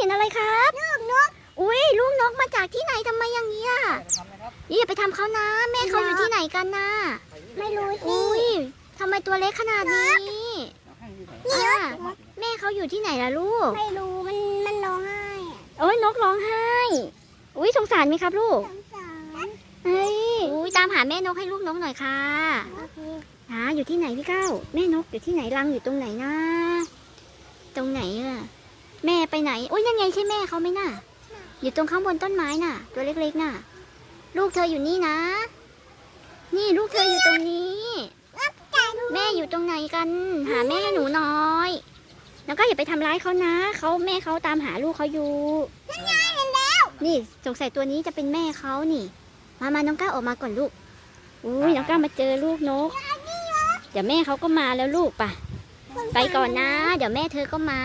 เห็นอะไรครับลูกนกอุ้ยลูกนกมาจากที่ไหนทำไมอย่างนี้อะนี่อย่าไปทำเขานะ แม่เขาอยู่ที่ไหนกันนะไม่รู้สิอุ้ยทำไมตัวเล็กขนาดนี้อะแม่เขาอยู่ที่ไหนล่ะลูก ไม่รู้มันมันร้องไห้อะโอ้ยนกร้องไห้ อุ้ยสงสารไหมครับลูกสงสารเฮ้ยอุ้ยตามหาแม่นกให้ลูกนกหน่อยค่ะโอเคหาอยู่ที่ไหนพี่เก้า แม่นกอยู่ที่ไหนรังอยู่ตรงไหนนะ ตรงไหนอะแม่ ไปไหน อุ้ยนั่นไงใช่แม่เขาไหมน่ะ อยู่ตรงข้างบนต้นไม้น่ะ ตัวเล็กๆน่ะ ลูกเธออยู่นี่นะ นี่ลูกเธออยู่ตรงนี้ แม่อยู่ตรงไหนกัน หาแม่ให้หนูน่อย แล้วก็อย่าไปทำร้ายเขานะ เขาแม่เขาตามหาลูกเขาอยู่นี่สงสัยตัวนี้จะเป็นแม่เขานี่ มามาน้องก้าวออกมาก่อนลูก อุ้ยน้องก้าวมาเจอลูกนก เดี๋ยวแม่เขาก็มาแล้วลูกป่ะไปก่อนนะ เดี๋ยวแม่เธอก็มา